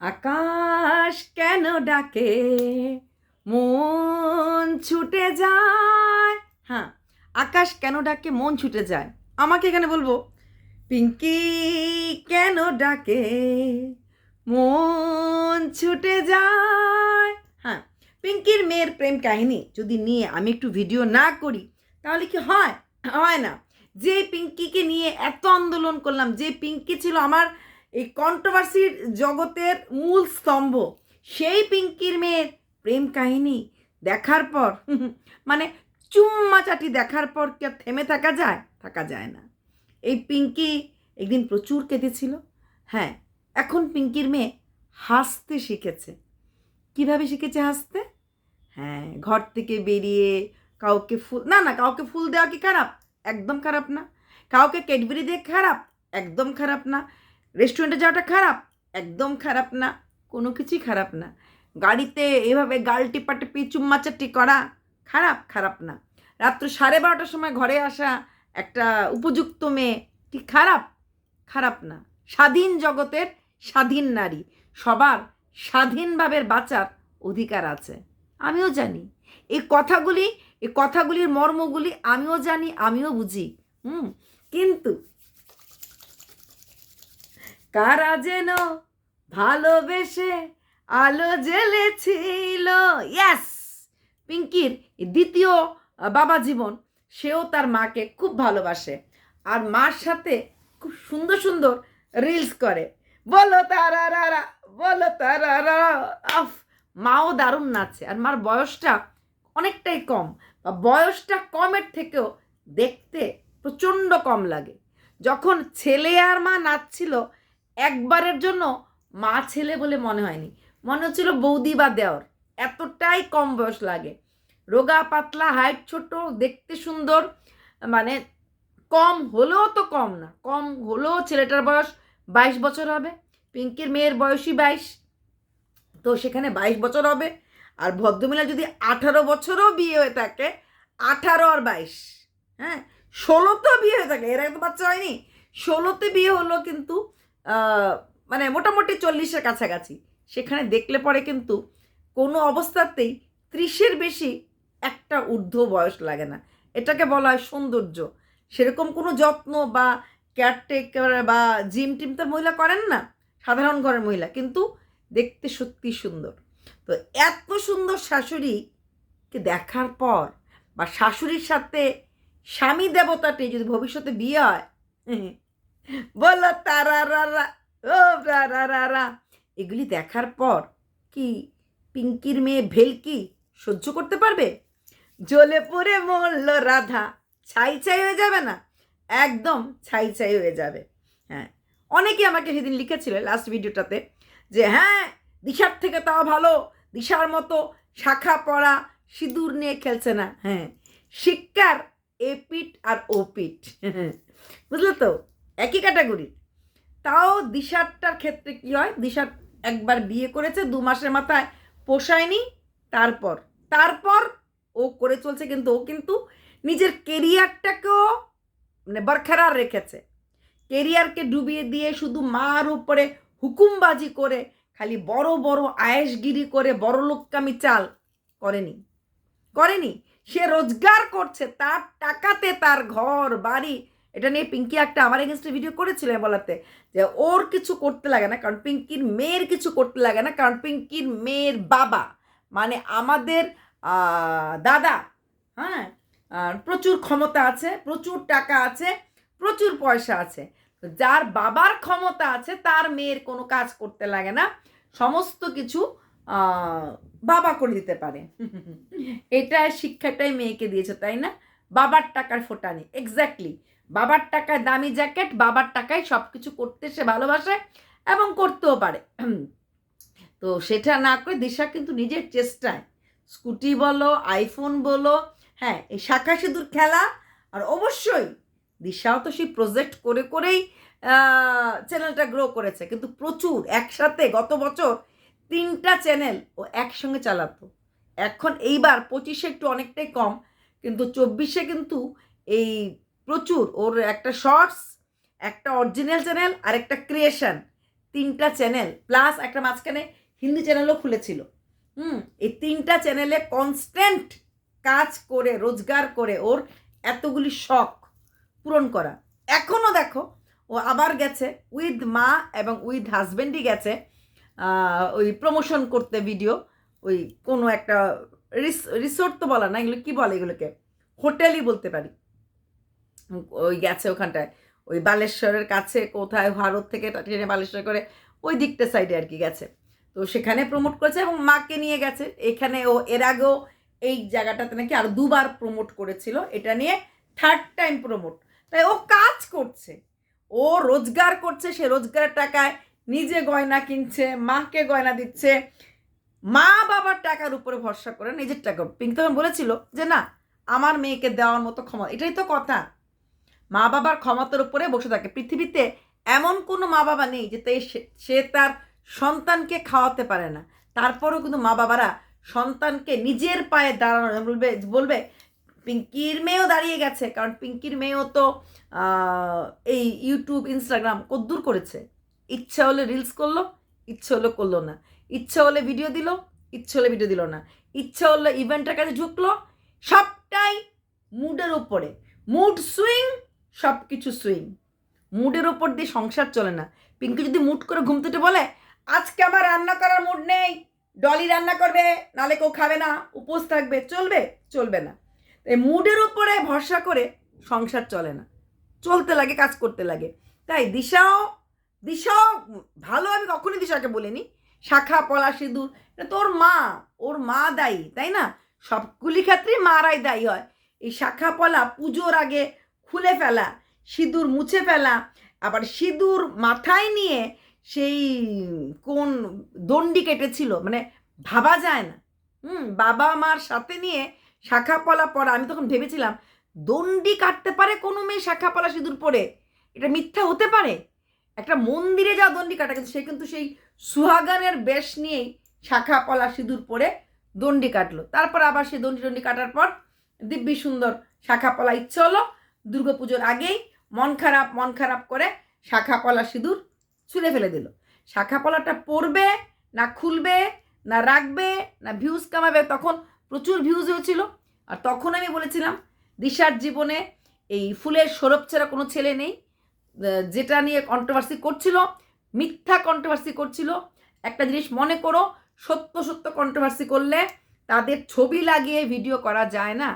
আকাশ কেন ডাকে? মন ছুটে যায়। হ্যাঁ আকাশ কেন ডাকে? মন ছুটে যায়। আমাকে এখানে বলব, পিঙ্কি কেন ডাকে? মন ছুটে যায়। হ্যাঁ পিঙ্কির মেয়ের প্রেম কাহিনী যদি নিয়ে আমি একটু ভিডিও না করি, তাহলে কি হয়? হয় না। যে পিঙ্কিকে নিয়ে এত আন্দোলন করলাম, যে পিঙ্কি ছিল আমার এই কন্ট্রোভার্সির জগতের মূল স্তম্ভ। সেই পিঙ্কির মেয়ের প্রেম কাহিনী দেখার পর মানে চুম্মা চাটি দেখার পর কি আর থেমে থাকা যায়? থাকা যায় না। এই পিঙ্কি একদিন প্রচুর কেঁদেছিল। হ্যাঁ এখন পিঙ্কির মেয়ে হাসতে শিখেছে। কীভাবে শিখেছে হাসতে? হ্যাঁ ঘর থেকে বেরিয়ে কাউকে ফুল না না, কাউকে ফুল দেওয়া কি খারাপ? একদম খারাপ না। কাউকে ক্যাডবেরি দিয়ে খারাপ? একদম খারাপ না। রেস্টুরেন্টে যাওয়াটা খারাপ? একদম খারাপ না। কোনো কিছুই খারাপ না। গাড়িতে এভাবে গাল টিপাটিপি চুম্মাচাটি করা খারাপ খারাপ না। রাত্র সাড়ে বারোটার সময় ঘরে আসা একটা উপযুক্ত মেয়ে কি খারাপ? খারাপ না। স্বাধীন জগতের স্বাধীন নারী। সবার স্বাধীনভাবে বাঁচার অধিকার আছে। আমিও জানি। এই কথাগুলি এই কথাগুলির মর্মগুলি আমিও জানি, আমিও বুঝি। হুম? কিন্তু কারা যেন ভালোবেসে আলো জ্বেলেছিল। ইয়াস পিঙ্কির দ্বিতীয় বাবা জীবন, সেও তার মাকে খুব ভালোবাসে আর মার সাথে খুব সুন্দর সুন্দর রিলস করে। বলো তারা বলো তারা আফ, মাও দারুণ নাচে আর মার বয়সটা অনেকটাই কম বা বয়সটা কমের থেকেও দেখতে প্রচণ্ড কম লাগে। যখন ছেলে আর মা নাচছিল একবারের জন্য মা ছেলে বলে মনে হয়নি। মনে হচ্ছিল বৌদি বা দেওর। এতটাই কম বয়স লাগে। রোগা, পাতলা, হাইট ছোট, দেখতে সুন্দর মানে কম হলেও তো কম না। কম হলেও ছেলেটার বয়স বাইশ বছর হবে, পিঙ্কির মেয়ের বয়সই বাইশ। তো সেখানে বাইশ বছর হবে। আর ভদ্রমিলা যদি আঠারো বছরও বিয়ে হয়ে থাকে, আঠারো আর বাইশ হ্যাঁ? ষোলোতেও বিয়ে হয়ে থাকে। এর আগে তো বাচ্চা হয়নি। ষোলোতে বিয়ে হলো কিন্তু মানে মোটামুটি চল্লিশের কাছাকাছি। সেখানে দেখলে পরে কিন্তু কোনো অবস্থাতেই ত্রিশের বেশি একটা ঊর্ধ্ব বয়স লাগে না। এটাকে বলা হয় সৌন্দর্য। সেরকম কোনো যত্ন বা কেয়ারটেকার বা জিম টিম তো মহিলা করেন না, সাধারণ ঘরের মহিলা, কিন্তু দেখতে সত্যি সুন্দর। তো এত সুন্দর শাশুড়িকে দেখার পর বা শাশুড়ির সাথে স্বামী দেবতাটি যদি ভবিষ্যতে বিয়ে হয় বলো তারা ও রা এগুলি দেখার পর কি পিঙ্কির মেয়ে ভেলকি সহ্য করতে পারবে? জ্বলে পড়ে মরল রাধা, ছাই ছাই হয়ে যাবে না? একদম ছাই ছাই হয়ে যাবে। হ্যাঁ অনেকে আমাকে সেদিন লিখেছিল লাস্ট ভিডিওটাতে যে হ্যাঁ দিশার থেকে তাও ভালো, দিশার মতো শাখা পড়া সিঁদুর নিয়ে খেলছে না। হ্যাঁ শিক্ষার এপিট আর ওপিট বুঝলে তো? একই ক্যাটাগরি। তাও দিশারটার ক্ষেত্রে কি হয়? দিশার একবার বিয়ে করেছে, দু মাসের মাথায় পোষায়নি, তারপর তারপর ও করে চলছে কিন্তু ও কিন্তু নিজের কেরিয়ারটাকেও মানে বরখেরার রেখেছে। কেরিয়ারকে ডুবিয়ে দিয়ে শুধু মার উপরে হুকুমবাজি করে, খালি বড় বড় আয়েসগিরি করে, বড় লোককামি চাল করেনি। করেনি। সে রোজগার করছে, তার টাকাতে তার ঘর, বাড়ি এটা নিয়ে পিঙ্কি একটা আমার এগেনস্টে ভিডিও করেছিল বলাতে, যে ওর কিছু করতে লাগে না, কারণ পিঙ্কির মেয়ের কিছু করতে লাগে না, কারণ পিঙ্কির মেয়ের বাবা মানে আমাদের দাদা হ্যাঁ প্রচুর ক্ষমতা আছে, প্রচুর টাকা আছে, প্রচুর পয়সা আছে যার বাবার ক্ষমতা আছে, তার মেয়ের কোনো কাজ করতে লাগে না, সমস্ত কিছু বাবা করে দিতে পারে। এটা শিক্ষাটাই মেয়েকে দিয়েছে, তাই না? বাবার টাকার ফোটানি এক্স্যাক্টলি বাবার টাকায় দামি জ্যাকেট, বাবার টাকায় সব কিছু করতে সে ভালোবাসে এবং করতেও পারে। তো সেটা না করে দিশা কিন্তু নিজের চেষ্টায়। স্কুটি বলো, আইফোন বলো হ্যাঁ এই শাখা সিঁদুর খেলা আর অবশ্যই দিশাও তো সেই প্রজেক্ট করে করেই চ্যানেলটা গ্রো করেছে। কিন্তু প্রচুর, একসাথে গত বছর তিনটা চ্যানেল ও একসঙ্গে চালাতো। এখন এইবার পঁচিশে একটু অনেকটাই কম, কিন্তু চব্বিশে কিন্তু এই প্রচুর। ওর একটা শর্টস একটা অরিজিনাল চ্যানেল আর একটা ক্রিয়েশন তিনটা চ্যানেল প্লাস একটা মাঝখানে হিন্দি চ্যানেলও খুলেছিল। হুম, এই তিনটা চ্যানেলে কনস্ট্যান্ট কাজ করে, রোজগার করে ওর এতগুলি শখ পূরণ করা। এখনও দেখো, ও আবার গেছে উইথ মা এবং উইথ হাজব্যান্ডই গেছে ওই প্রমোশন করতে ভিডিও ওই কোনো একটা রিস রিসোর্ট তো বলা না, এগুলো কী বলে এগুলোকে? হোটেলই বলতে পারি। ওই গেছে ওখানটায়। ওই বালেশ্বরের কাছে কোথায় ভারত থেকে ট্রেনে বালেশ্বর করে ওই দিকটা সাইডে আর কি গেছে। তো সেখানে প্রমোট করেছে এবং মাকে নিয়ে গেছে। এখানে ও এর আগেও এই জায়গাটাতে নাকি আরও দুবার প্রমোট করেছিল। এটা নিয়ে থার্ড টাইম প্রমোট তাই ও কাজ করছে। ও রোজগার করছে। সে রোজগারের টাকায় নিজে গয়না কিনছে, মাকে গয়না দিচ্ছে। মা বাবার টাকার উপরে ভরসা করে নিজের টাকা। পিঙ্ক তখন বলেছিল যে, না, আমার মেয়েকে দেওয়ার মতো ক্ষমতা এটাই তো কথা। মা বাবার ক্ষমতার উপরে বসে থাকে। পৃথিবীতে এমন কোনো মা বাবা নেই যে তাই সে- তার সন্তানকে খাওয়াতে পারে না। তারপরেও কিন্তু মা বাবারা সন্তানকে নিজের পায়ে দাঁড়ানো বলবে বলবে, পিঙ্কির মেয়েও দাঁড়িয়ে গেছে। কারণ পিঙ্কির মেয়েও তো এই ইউটিউব ইনস্টাগ্রাম কদ্দূর করেছে। ইচ্ছা হলে রিলস করল, ইচ্ছে হলে করল না। ইচ্ছা হলে ভিডিও দিল, ইচ্ছে হলে ভিডিও দিল না। ইচ্ছা হলে ইভেন্টের কাছে ঢুকলো সবটাই মুডের উপরে। মুড সুইং সব কিছু সুইং। মুডের ওপর দিয়ে সংসার চলে না। পিঙ্কি যদি মুড করে ঘুম থেকে বলে, আজকে আমার রান্না করার মুড নেই, ডলি রান্না করবে, নালে কেউ খাবে না, উপোস থাকবে, চলবে? চলবে না। তাই মুডের উপরে ভরসা করে সংসার চলে না। চলতে লাগে, কাজ করতে লাগে। তাই দিশাও দিশাও, ভালো আমি কখনই দিশাকে বলিনি। শাখা, পলা, সিঁদুর তোর মা, ওর মা দায়ী, তাই না? সবগুলি ক্ষেত্রেই মারাই দায়ী হয়। এই শাখা, পলা, পুজোর আগে খুলে ফেলা, সিঁদুর মুছে ফেলা, আবার সিঁদুর মাথায় নিয়ে সেই কোন দণ্ডি কেটেছিল মানে ভাবা যায় না। হুম, বাবা মার সাথে নিয়ে শাখা পলা পরা আমি তখন ভেবেছিলাম, দণ্ডি কাটতে পারে কোনো মেয়ে শাখা পলা সিঁদুর পরে? এটা মিথ্যা হতে পারে? একটা মন্দিরে যা দণ্ডি কাটা কিন্তু সে কিন্তু সেই সুহাগানের বেশ নিয়েই শাখা পলা সিঁদুর পরে দণ্ডি কাটলো। তারপর আবার সে দণ্ডি দণ্ডি কাটার পর দিব্যি সুন্দর শাখা পলা ইচ্ছে হলো দুর্গাপুজোর আগেই মন খারাপ মন খারাপ করে শাখা পলা সিঁদুর ছুঁড়ে ফেলে দিল। শাখা পলাটা পরবে না খুলবে, না রাখবে, না ভিউজ কামাবে তখন প্রচুর ভিউজ হয়েছিল। আর তখন আমি বলেছিলাম, দিশার জীবনে এই ফুলের সরব ছাড়া কোনো ছেলে নেই। যেটা নিয়ে কন্ট্রোভার্সি করছিল, মিথ্যা কন্ট্রোভার্সি করছিল। একটা জিনিস মনে করো, সত্য সত্য কন্ট্রোভার্সি করলে তাদের ছবি লাগিয়ে ভিডিও করা যায় না।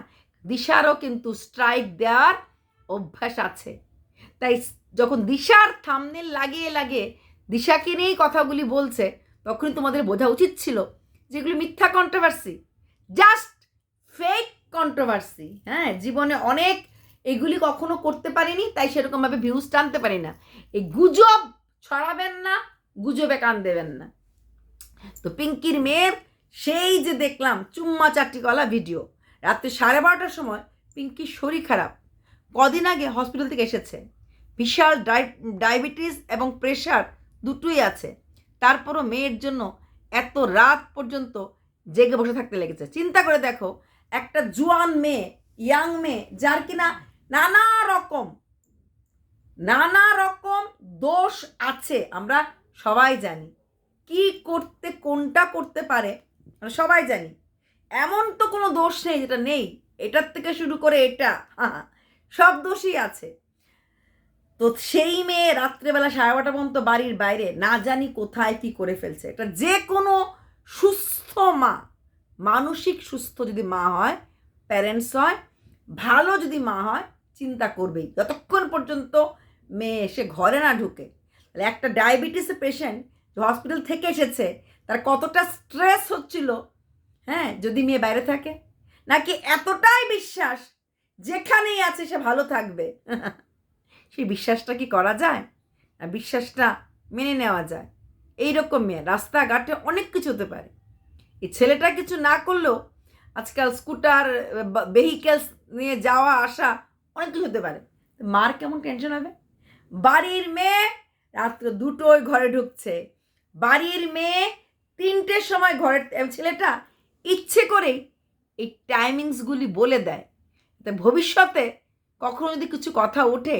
দিশারও কিন্তু স্ট্রাইক দেওয়ার অভ্যাস আছে। তাই যখন দিশার থামনেল লাগিয়ে লাগিয়ে দিশাকে নিয়েই কথাগুলি বলছে, তখনই তোমাদের বোঝা উচিত ছিল যেগুলি মিথ্যা কন্ট্রোভার্সি জাস্ট ফেক কন্ট্রোভার্সি হ্যাঁ জীবনে অনেক এগুলি কখনো করতে পারিনি, তাই সেরকমভাবে ভিউজ টানতে পারি না। এই গুজব ছড়াবেন না, গুজবে কান দেবেন না। তো পিঙ্কির মেয়ের সেই যে দেখলাম চুম্মা চারটি গলা ভিডিও রাত্রে সাড়ে বারোটার সময় পিঙ্কির শরীর খারাপ। কদিন আগে হসপিটাল থেকে এসেছে। বিশাল ডায়াবেটিস এবং প্রেশার দুটোই আছে। তারপরও মেয়ের জন্য এত রাত পর্যন্ত জেগে বসে থাকতে লেগেছে। চিন্তা করে দেখো, একটা জুয়ান মেয়ে, ইয়াং মেয়ে, যার কিনা নানা রকম নানা রকম দোষ আছে, আমরা সবাই জানি। কি করতে, কোনটা করতে পারে, আমরা সবাই জানি। এমন তো কোনো দোষ নেই যেটা নেই। এটার থেকে শুরু করে এটা। হ্যাঁ সব দোষই আছে। তো সেই মেয়ে রাত্রেবেলা সাড়ে বারোটা পর্যন্ত বাড়ির বাইরে না জানি কোথায় কি করে ফেলছে। এটা যে কোনো সুস্থ মা, মানসিক সুস্থ যদি মা হয় প্যারেন্টস হয়, ভালো যদি মা হয়, চিন্তা করবেই। যতক্ষণ পর্যন্ত মেয়ে এসে ঘরে না ঢুকে, তাহলে একটা ডায়াবেটিসের পেশেন্ট হসপিটাল থেকে এসেছে, তার কতটা স্ট্রেস হচ্ছিল হ্যাঁ যদি মেয়ে বাইরে থাকে? নাকি এতটাই বিশ্বাস যেখানেই আছে সে ভালো থাকবে। সেই বিশ্বাসটা কি করা যায়? না, বিশ্বাসটা মেনে নেওয়া যায়। এই রকম মেয়ে, রাস্তাঘাটে অনেক কিছু হতে পারে। এই ছেলেটা কিছু না করলেও আজকাল স্কুটার ভেহিকেলস নিয়ে যাওয়া, আসা অনেক কিছু হতে পারে। মার কেমন টেনশন হবে? বাড়ির মেয়ে রাত্রে দুটোই ঘরে ঢুকছে। বাড়ির মেয়ে তিনটের সময় ঘরে, ছেলেটা ইচ্ছে করেই এই টাইমিংসগুলি বলে দেয়। ভবিষ্যতে কখনো যদি কিছু কথা ওঠে,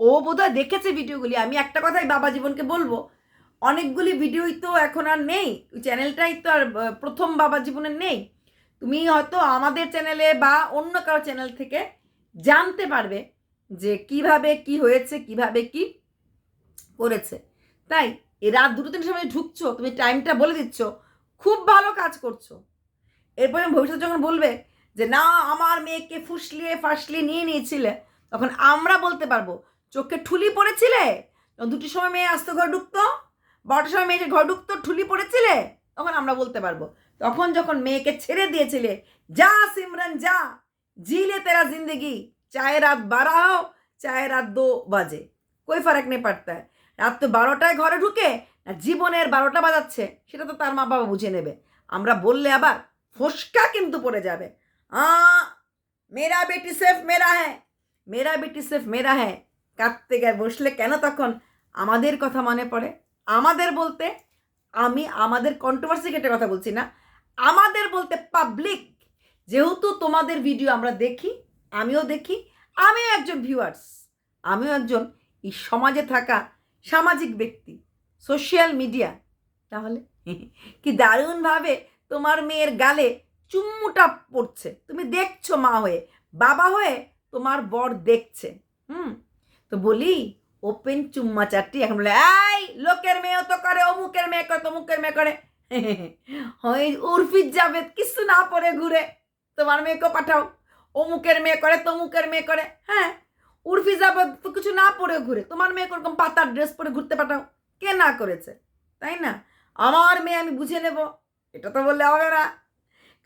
ও বোধহয় দেখেছে ভিডিওগুলি। আমি একটা কথাই বাবা জীবনকে বলব, অনেকগুলি ভিডিওই তো এখন আর নেই। চ্যানেলটাই তো আর প্রথম বাবা জীবনের নেই। তুমি হয়তো আমাদের চ্যানেলে বা অন্য কারও চ্যানেল থেকে জানতে পারবে যে কীভাবে কি হয়েছে, কীভাবে কি করেছে। তাই রাত দুটো তিনটার সময় ঢুকছো, তুমি টাইমটা বলে দিচ্ছ, খুব ভালো কাজ করছ। এরপরে ভবিষ্যতে যখন বলবে যে না, আমার মেয়েকে ফুসলিয়ে ফাসলিয়ে নিয়ে নিয়েছিলে। তখন আমরা বলতে পারব, চোখে ঠুলি পড়েছিলে? দুটি সময় মেয়ে আসতো ঘর ঢুকতো বারোটার সময় মেয়ে ঘর ঢুকতো, ঠুলি পড়েছিলে? তখন আমরা বলতে পারব, তখন যখন মেয়েকে ছেড়ে দিয়েছিলে, যা সিমরান, যা, জিলে তেরা জিন্দেগি, চায় রাত বারো হো চায় রাত দো বাজে। কই ফারাক নেই পারতা? রাত তো বারোটায় ঘরে ঢুকে না জীবনের বারোটা বাজাচ্ছে, সেটা তো তার মা বাবা বুঝে নেবে। আমরা বললে আবার ফসকা কিন্তু পড়ে যাবে। আ মেরা বেটি সেফ মেরা হ্যাঁ মেরা বেটি সেফ মেরা হ্যাঁ কাঁদতে গিয়ে বসলে কেন তখন? আমাদের কথা মনে পড়ে। আমাদের বলতে আমি আমাদের কন্ট্রোভার্সি কেটে কথা বলছি না। আমাদের বলতে পাবলিক যেহেতু তোমাদের ভিডিও আমরা দেখি, আমিও দেখি, আমিও একজন ভিউয়ার্স আমিও একজন এই সমাজে থাকা সামাজিক ব্যক্তি সোশ্যাল মিডিয়া তাহলে কি দারুণভাবে তোমার মেয়ের গালে চুম্মুটা পড়ছে। তুমি দেখছ মা হয়ে। বাবা হয়ে তোমার বর দেখছে। হুম? তো বলি, ওপেন চুম্মা চারটি। এখন বলে, এই, লোকের মেয়েও তো করে, অমুকের মেয়ে করে, তমুকের মেয়ে করে। হয় উর্ফিজ জাভেদ কিছু না পরে ঘুরে। তোমার মেয়েকে পাঠাও। অমুকের মেয়ে করে, তমুকের মেয়ে করে। হ্যাঁ? উর্ফি জাভেদ তো কিছু না পরে ঘুরে। তোমার মেয়ে ওরকম পাতার ড্রেস পরে ঘুরতে পাঠাও। কে না করেছে? তাই না? আমার মেয়ে আমি বুঝে নেব। এটা তো বললে হবে না।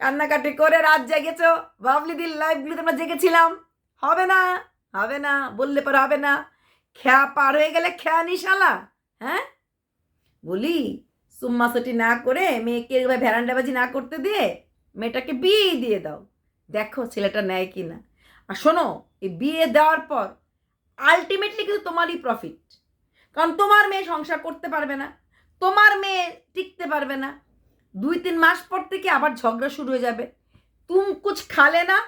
কান্নাকাটি করে রাত জেগেছো। বাবলি দিল লাইভগুলি তোমরা জেগেছিলাম। হবে না হবে না, বললে পরে হবে না। খেয়া পার হয়ে গেলে খেয়া নিশালা হ্যাঁ? বলি সুম্মাসটি না করে মেয়েকে ভ্যারান্ডাবাজি না করতে দিয়ে মেয়েটাকে বিয়ে দিয়ে দাও। দেখো ছেলেটা নেয় কি না। আর শোনো, এই বিয়ে দেওয়ার পর আলটিমেটলি কিন্তু তোমারই প্রফিট কারণ তোমার মেয়ে সংসার করতে পারবে না, তোমার মেয়ে টিকতে পারবে না দুই তিন মাস পর থেকে আবার ঝগড়া শুরু হয়ে যাবে। তুম কুছ খালে না,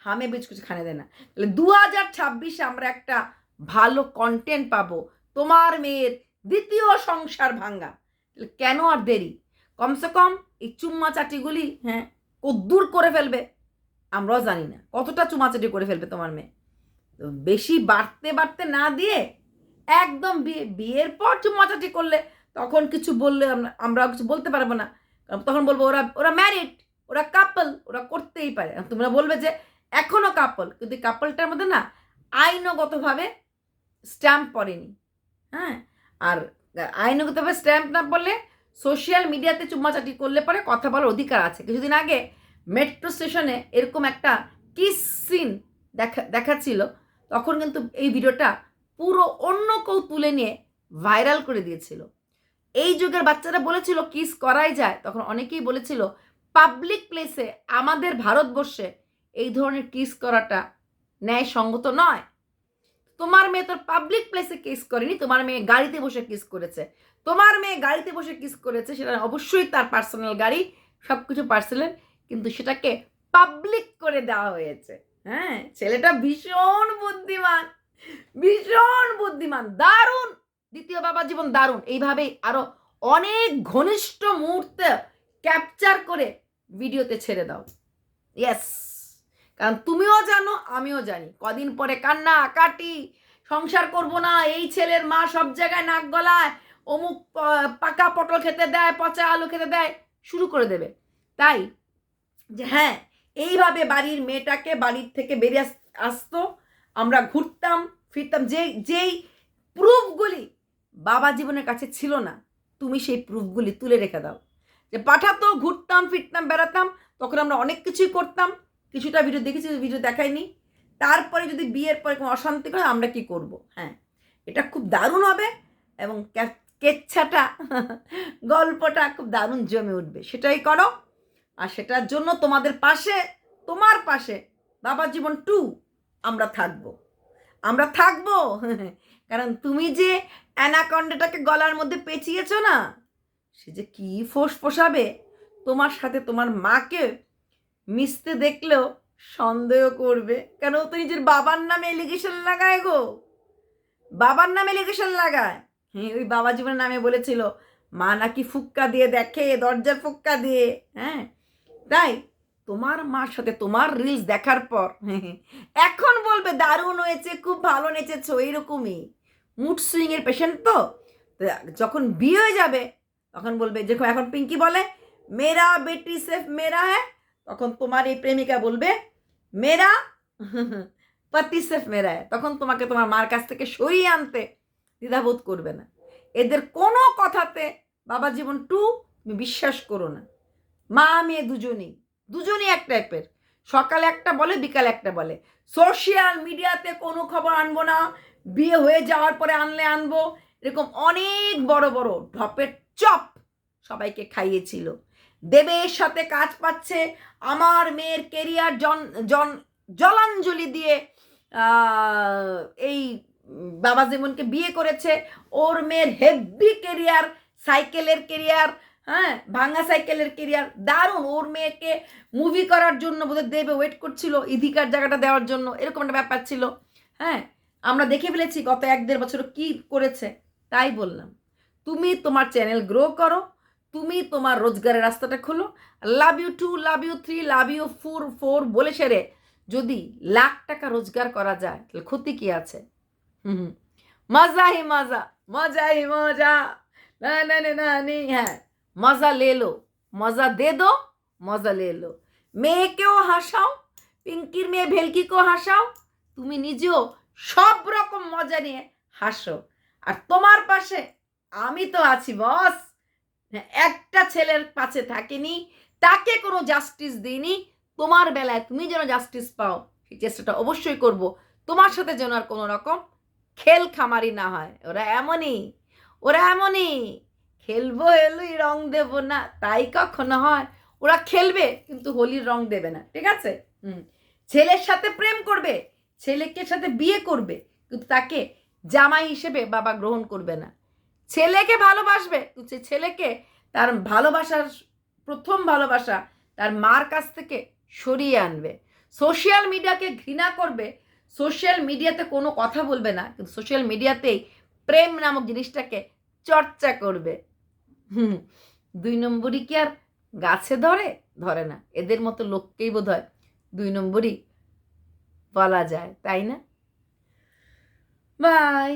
হামে বিচ কুছ খানে দেনা তাহলে দু হাজার ছাব্বিশে আমরা একটা ভালো কন্টেন্ট পাবো, তোমার মেয়ের দ্বিতীয় সংসার ভাঙ্গা। কেন আর দেরি? কমসে কম এই চুম্মা চাটিগুলি হ্যাঁ কদ্দূর করে ফেলবে। আমরাও জানি না, কতটা চুমাচাটি করে ফেলবে তোমার মেয়ে। বেশি বাড়তে বাড়তে না দিয়ে একদম বিয়ে, বিয়ের পর চুমাচাটি করলে তখন কিছু বললে আমরা, আমরাও কিছু বলতে পারব না। তখন বলব, ওরা ওরা ম্যারিড ওরা কাপল ওরা করতেই পারে। তোমরা বলবে যে এখনও কাপল কিন্তু কাপলটার মধ্যে না আইনগতভাবে স্ট্যাম্প পড়েনি। হ্যাঁ? আর আইনগতভাবে স্ট্যাম্প না পড়লে সোশ্যাল মিডিয়াতে চুম্মাচাটি করলে পরে কথা বলার অধিকার আছে। কিছুদিন আগে মেট্রো স্টেশনে এরকম একটা কিস সিন দেখা, দেখাচ্ছিল। তখন কিন্তু এই ভিডিওটা পুরো অন্য কেউ তুলে নিয়ে ভাইরাল করে দিয়েছিল। এই যুগের বাচ্চারা বলেছিল, কিস করাই যায়। তখন অনেকেই বলেছিল, পাবলিক প্লেসে, আমাদের ভারতবর্ষে এই ধরনের কিস করাটা ন্যায়সঙ্গত নয়। তোমার মেয়ে তোর পাবলিক প্লেসে কিস করেনি, তোমার মেয়ে গাড়িতে বসে কিস করেছে। তোমার মেয়ে গাড়িতে বসে কিস করেছে, সেটা অবশ্যই তার পার্সোনাল গাড়ি সব কিছু পার্সোনাল কিন্তু সেটাকে পাবলিক করে দেওয়া হয়েছে। হ্যাঁ ছেলেটা ভীষণ বুদ্ধিমান ভীষণ বুদ্ধিমান, দারুণ। দ্বিতীয় বাবা জীবন দারুণ। এইভাবেই আরও অনেক ঘনিষ্ঠ মুহূর্তে ক্যাপচার করে ভিডিওতে ছেড়ে দাও। ইয়েস কারণ তুমিও জানো, আমিও জানি। কদিন পরে কান্না, কাটি, সংসার করব না, এই ছেলের মা সব জায়গায় নাক গলায়, অমুক পাকা পটল খেতে দেয়, পচা আলু খেতে দেয়, শুরু করে দেবে। তাই যে হ্যাঁ এইভাবে বাড়ির মেয়েটাকে বাড়ির থেকে বেরিয়ে আস- আসতো, আমরা ঘুরতাম, ফিরতাম যে যেই প্রুফগুলি বাবা জীবনের কাছে ছিল না, তুমি সেই প্রুফগুলি তুলে রেখে দাও। যে পাঠাতো, ঘুরতাম, ফিরতাম, বেড়াতাম, তখন আমরা অনেক কিছুই করতাম। কিছুটা ভিডিও দেখেছি ভিডিও দেখাইনি। তারপরে যদি বিয়ের পরে কোনো অশান্তি করে আমরা কি করব? হ্যাঁ এটা খুব দারুণ হবে এবং কেচ্ছাটা, গল্পটা খুব দারুণ জমে উঠবে। সেটাই করো। আর সেটার জন্য তোমাদের পাশে, তোমার পাশে বাবা জীবন টু আমরা থাকব। আমরা থাকব, কারণ তুমি যে অ্যানাকন্ডাটাকে গলার মধ্যে পেঁচিয়েছ না? সে যে কি ফোঁস ফোসাবে তোমার সাথে তোমার মাকে মিশতে দেখলেও সন্দেহ করবে। কেন তো নিজের বাবার নামে এলিগেশন লাগায় গো? বাবার নামে এলিগেশন লাগায়? হ্যাঁ ওই বাবা জীবনের নামে বলেছিল, মা নাকি ফুক্কা দিয়ে দেখে, দরজার ফুক্কা দিয়ে। হ্যাঁ তাই তোমার মার সাথে তোমার রিলস দেখার পর এখন বলবে, দারুণ হয়েছে, খুব ভালো নেচেছো। এইরকমই। মুড সুইং এর পেশেন্ট তো যখন বিয়ে হয়ে যাবে, তখন বলবে যেরকম এখন পিঙ্কি বলে, মেরা বেটি সেফ মেরা হ্যাঁ তখন তোমার এই প্রেমিকা বলবে, মেরা, পতি সেফ মেরা হ্যাঁ তখন তোমাকে তোমার মার কাছ থেকে সরিয়ে আনতে দ্বিধাবোধ করবে না। এদের কোনো কথাতে বাবা জীবন টু তুমি বিশ্বাস করো না। মা মেয়ে দুজনেই দুজনেই এক টাইপের। সকালে একটা বলে, বিকালে একটা বলে। সোশ্যাল মিডিয়াতে কোনো খবর আনব না বিয়ে হয়ে যাওয়ার পরে আনলে আনব। এরকম অনেক বড় বড় ঢপের চপ সবাইকে খাইয়েছিল। দেবের সাথে কাজ পাচ্ছে। আমার মেয়ের কেরিয়ার জন জন, জলাঞ্জলি দিয়ে এই বাবা যেমনকে বিয়ে করেছে। ওর মেয়ের হেভি কেরিয়ার সাইকেলের কেরিয়ার হ্যাঁ ভাঙা সাইকেলের কেরিয়ার দারুণ। ওর মেয়েকে মুভি করার জন্য বোধহয় দেবে ওয়েট করছিল, ইধিকার জায়গাটা দেওয়ার জন্য, এরকম একটা ব্যাপার ছিল। হ্যাঁ আমরা দেখে ফেলেছি গত এক দেড় বছর কি করেছে, তাই বললাম। তুমি তোমার চ্যানেল গ্রো করো, তুমি তোমার রোজগারের রাস্তাটা খোলো। Love you two, love you three, love you four four বলে সেরে যদি লাখ টাকা রোজগার করা যায়, তাহলে ক্ষতি কি আছে? হুম। মজা হি মজা মজা হি মজা। না না না না নি হ্যাঁ। মজা লে লো, মজা দে দো, মজা লে লো। মেয়েকেও হাসাও, পিঙ্কির মেয়ে ভেলকিকেও হাসাও, তুমি নিজেও সব রকম মজা নিয়ে হাসো। আর তোমার পাশে আমি তো আছি, বস। একটা ছেলের পাশে থাকিনি, তাকে কোনো জাস্টিস দিইনি। তোমার বেলায় তুমি যেন জাস্টিস পাও, সেই চেষ্টাটা অবশ্যই করব। তোমার সাথে যেন আর কোনো রকম খেল খামারি না হয়। ওরা এমনই ওরা এমনই। খেলব এলুই রং দেব না, তাই কখনো হয়। ওরা খেলবে, কিন্তু হোলির রং দেবে না, ঠিক আছে? হুম। ছেলের সাথে প্রেম করবে ছেলেকে সাথে বিয়ে করবে, কিন্তু তাকে জামাই হিসেবে বাবা গ্রহণ করবে না। ছেলেকে ভালোবাসবে, কিন্তু ছেলেকে তার ভালোবাসার, প্রথম ভালোবাসা তার মার কাছ থেকে সরিয়ে আনবে। সোশ্যাল মিডিয়াকে ঘৃণা করবে সোশ্যাল মিডিয়াতে কোনো কথা বলবে না, কিন্তু সোশ্যাল মিডিয়াতেই প্রেম নামক জিনিসটাকে চর্চা করবে। হুম, দুই নম্বরই কি আর গাছে ধরে? ধরে না। এদের মতো লোককেই বোধ হয় দুই নম্বরই বলা যায় তাই না? বাই